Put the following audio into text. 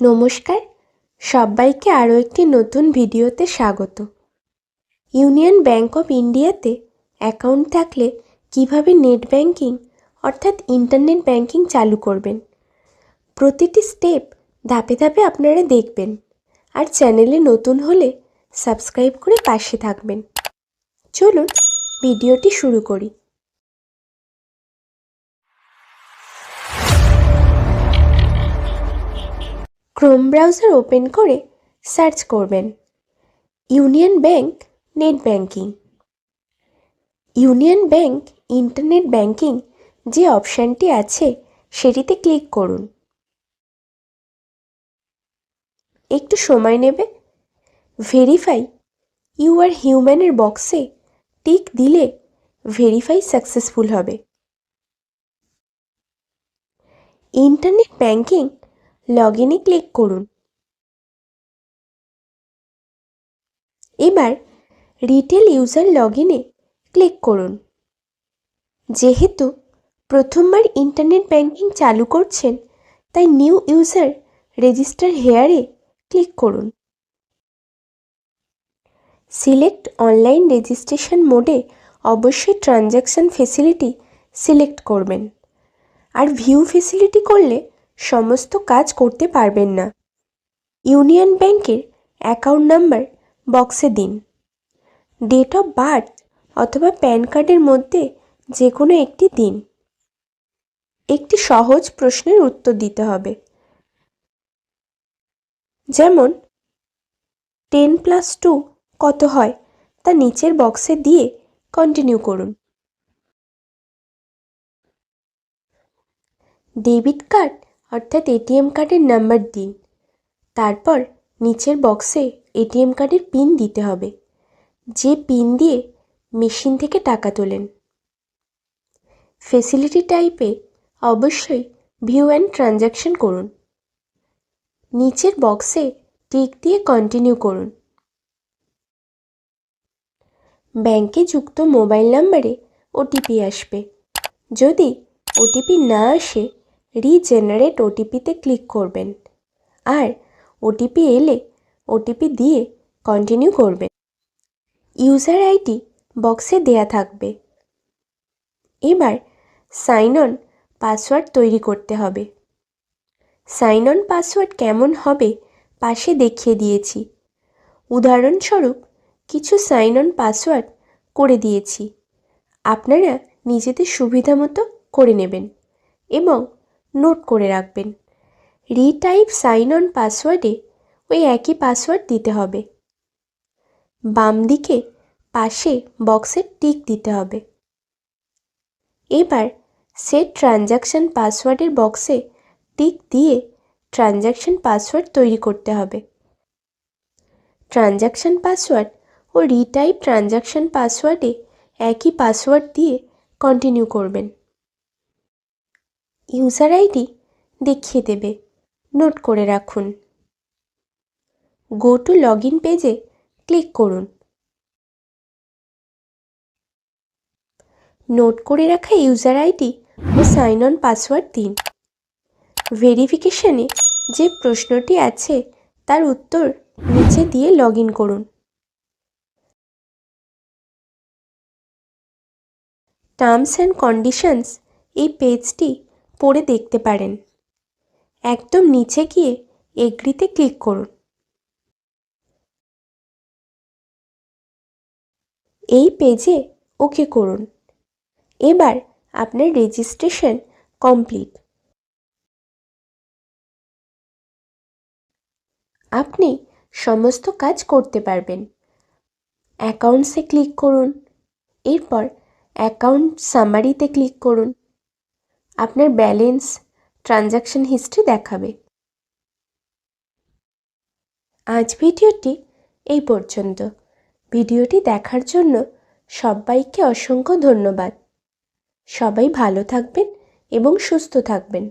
নমস্কার। সবাইকে আরও একটি নতুন ভিডিওতে স্বাগত। ইউনিয়ন ব্যাঙ্ক অফ ইন্ডিয়াতে অ্যাকাউন্ট থাকলে কীভাবে নেট ব্যাংকিং অর্থাৎ ইন্টারনেট ব্যাংকিং চালু করবেন? প্রতিটি স্টেপ ধাপে ধাপে আপনারা দেখবেন। আর চ্যানেলে নতুন হলে সাবস্ক্রাইব করে পাশে থাকবেন। চলুন ভিডিওটি শুরু করি। ক্রোম ব্রাউজার ওপেন করে সার্চ করবেন। Union Bank net banking. Union Bank internet banking যে অপশানটি আছে সেটিতে ক্লিক করুন। একটু সময় নেবে। ভেরিফাই, ইউ আর হিউম্যানের বক্সে টিক দিলে ভেরিফাই সাকসেসফুল হবে। ইন্টারনেট ব্যাংকিং লগ ইনে ক্লিক করুন। এবার রিটেল ইউজার লগ ইনে ক্লিক করুন। যেহেতু প্রথমবার ইন্টারনেট ব্যাংকিং চালু করছেন, তাই নিউ ইউজার রেজিস্টার হেয়ারে ক্লিক করুন। সিলেক্ট অনলাইন রেজিস্ট্রেশন মোডে অবশ্যই ট্রানজ্যাকশান ফেসিলিটি সিলেক্ট করবেন। আর ভিউ ফেসিলিটি করলে সমস্ত কাজ করতে পারবেন না। ইউনিয়ন ব্যাংকের অ্যাকাউন্ট নাম্বার বক্সে দিন। ডেট অফ বার্থ অথবা প্যান কার্ডের মধ্যে যে কোনো একটি দিন। একটি সহজ প্রশ্নের উত্তর দিতে হবে। যেমন, টেন প্লাস টু কত হয়? তা নিচের বক্সে দিয়ে কন্টিনিউ করুন। ডেবিট কার্ড অর্থাৎ এটিএম কার্ডের নাম্বার দিন। তারপর নিচের বক্সে এটিএম কার্ডের পিন দিতে হবে। যে পিন দিয়ে মেশিন থেকে টাকা তোলেন। ফেসিলিটি টাইপে অবশ্যই ভিউ অ্যান্ড ট্রানজ্যাকশন করুন। নিচের বক্সে টিক দিয়ে কন্টিনিউ করুন। ব্যাংকে যুক্ত মোবাইল নাম্বারে ওটিপি আসবে। যদি ওটিপি না আসে রিজেনারেট ওটিপিতে ক্লিক করবেন। আর ওটিপি এলে ওটিপি দিয়ে কন্টিনিউ করবেন। ইউজার আইডি বক্সে দেয়া থাকবে। এবার সাইন অন পাসওয়ার্ড তৈরি করতে হবে। সাইন অন পাসওয়ার্ড কেমন হবে পাশে দেখিয়ে দিয়েছি। উদাহরণস্বরূপ, কিছু সাইন অন পাসওয়ার্ড করে দিয়েছি। আপনারা নিজেদের সুবিধা মতো করে নেবেন এবং নোট করে রাখবেন। রিটাইপ সাইন অন পাসওয়ার্ডে ওই একই পাসওয়ার্ড দিতে হবে। বাম দিকে পাশে বক্সে টিক দিতে হবে। এবার সেট ট্রানজ্যাকশান পাসওয়ার্ডের বক্সে টিক দিয়ে ট্রানজ্যাকশান পাসওয়ার্ড তৈরি করতে হবে। ট্রানজ্যাকশান পাসওয়ার্ড ও রিটাইপ ট্রানজ্যাকশান পাসওয়ার্ডে একই পাসওয়ার্ড দিয়ে কন্টিনিউ করবেন। ইউজার আইডি দেখিয়ে দেবে। নোট করে রাখুন। গো টু লগ ইন পেজে ক্লিক করুন। নোট করে রাখা ইউজার আইডি ও সাইন অন পাসওয়ার্ড দিন। ভেরিফিকেশানে যে প্রশ্নটি আছে তার উত্তর নিচে দিয়ে লগ ইন করুন। টার্মস অ্যান্ড কন্ডিশনস এই পেজটি পড়ে দেখতে পারেন। একদম নিচে গিয়ে এগ্রিতে ক্লিক করুন। এই পেজে ওকে করুন। এবার আপনার রেজিস্ট্রেশন কমপ্লিট আপনি সমস্ত কাজ করতে পারবেন। অ্যাকাউন্টসে ক্লিক করুন। এরপর অ্যাকাউন্ট সামারিতে ক্লিক করুন। আপনার ব্যালেন্স ট্রানজ্যাকশন হিস্ট্রি দেখাবে। আজ ভিডিওটি এই পর্যন্ত। ভিডিওটি দেখার জন্য সবাইকে অসংখ্য ধন্যবাদ। সবাই ভালো থাকবেন এবং সুস্থ থাকবেন।